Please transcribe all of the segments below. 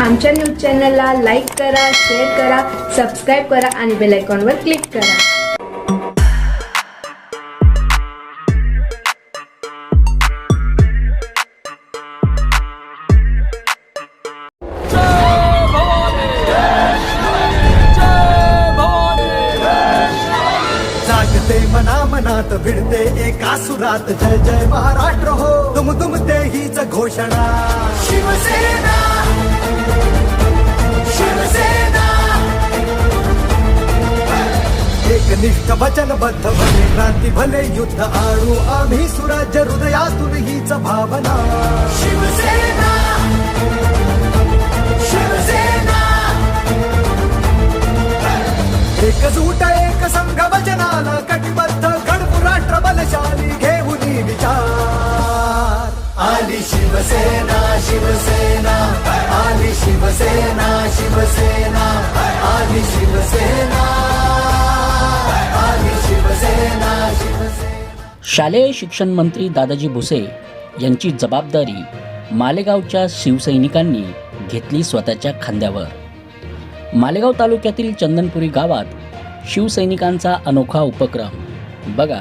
आमच्या न्यूज चॅनलला लाईक करा शेअर करा सबस्क्राईब करा आणि बेल आयकॉनवर क्लिक करा. मना मनात भिडते एका सुरात जय जय महाराष्ट्र हो. तुम तुम ते हीच घोषणा. शिवसेना एकनिष्ठ वचनबद्ध भले क्रांती भले युद्ध आणू आम्ही सुराज्य हृदयातून हीच भावना. शिवसेना शिवसेना. एकजूट एक संघ वचनाला कटिबद्ध गणपू राष्ट्र बलशाली घेऊन विचार. आली शिवसेना शिवसेना. आली शिवसेना शिवसेना. आली शिवसेना. शालेय शिक्षण मंत्री दादाजी भुसे यांची जबाबदारी मालेगावच्या शिवसैनिकांनी घेतली स्वतःच्या खांद्यावर. मालेगाव तालुक्यातील चंदनपुरी गावात शिवसैनिकांचा अनोखा उपक्रम. बघा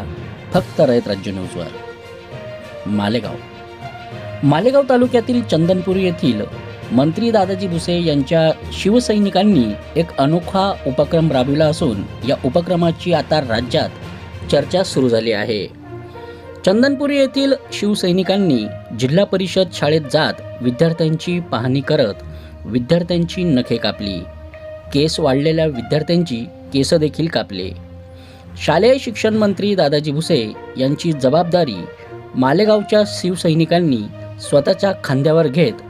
फक्त रयत राज्य न्यूजवर. मालेगाव. मालेगाव तालुक्यातील चंदनपुरी येथील मंत्री दादाजी भुसे यांच्या शिवसैनिकांनी एक अनोखा उपक्रम राबविला असून या उपक्रमाची आता राज्यात चर्चा सुरू झाली आहे. चंदनपुरी येथील शिवसैनिकांनी जिल्हा परिषद शाळेत जात विद्यार्थ्यांची पाहणी करत विद्यार्थ्यांची नखे कापली. केस वाढलेल्या विद्यार्थ्यांची केस देखील कापले. शालेय शिक्षण मंत्री दादाजी भुसे यांची जबाबदारी मालेगावच्या शिवसैनिकांनी स्वतःच्या खांद्यावर घेत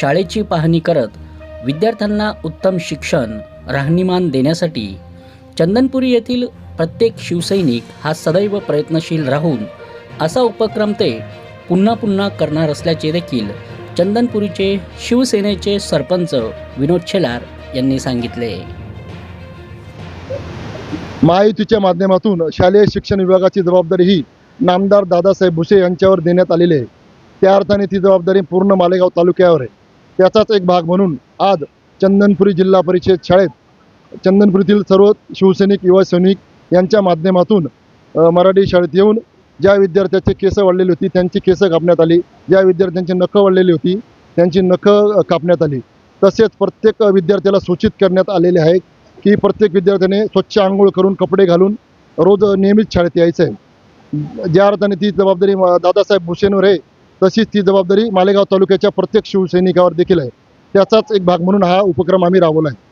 शाळेची पाहणी करत विद्यार्थ्यांना उत्तम शिक्षण राहणीमान देण्यासाठी चंदनपुरी येथील प्रत्येक शिवसैनिक हा सदैव प्रयत्नशील राहून असा उपक्रम ते पुन्हा पुन्हा करणार असल्याचे देखील चंदनपुरीचे शिवसेनेचे सरपंच विनोद शेलार यांनी सांगितले. महायुतीच्या माध्यमातून शालेय शिक्षण विभागाची जबाबदारी ही नामदार दादासाहेब भुसे यांच्यावर देण्यात आलेली आहे. त्या अर्थाने ती जबाबदारी पूर्ण मालेगाव तालुक्यावर आहे. त्याचाच एक भाग म्हणून आज चंदनपुरी जिल्हा परिषद शाळेत चंदनपुरीतील सर्व शिवसैनिक युवा सैनिक यांच्या माध्यमातून मराठी शाळेत येऊन ज्या विद्यार्थ्याचे केसं वाढलेली होती त्यांची केस कापण्यात आली. ज्या विद्यार्थ्यांची नखं वाढलेली होती त्यांची नखं कापण्यात आली. तसेच प्रत्येक विद्यार्थ्याला सूचित करण्यात आलेले आहे की प्रत्येक विद्यार्थ्याने स्वच्छ आंघोळ करून कपडे घालून रोज नियमित शाळेत यायचं आहे ज्या अर्थाने ती जबाबदारी दादासाहेब भुसेंवर आहे तशीच ती जबाबदारी मालेगाव तालुक्याच्या प्रत्येक शिवसैनिकावर देखील आहे. त्याचाच एक भाग म्हणून हा उपक्रम आम्ही राबवला आहे.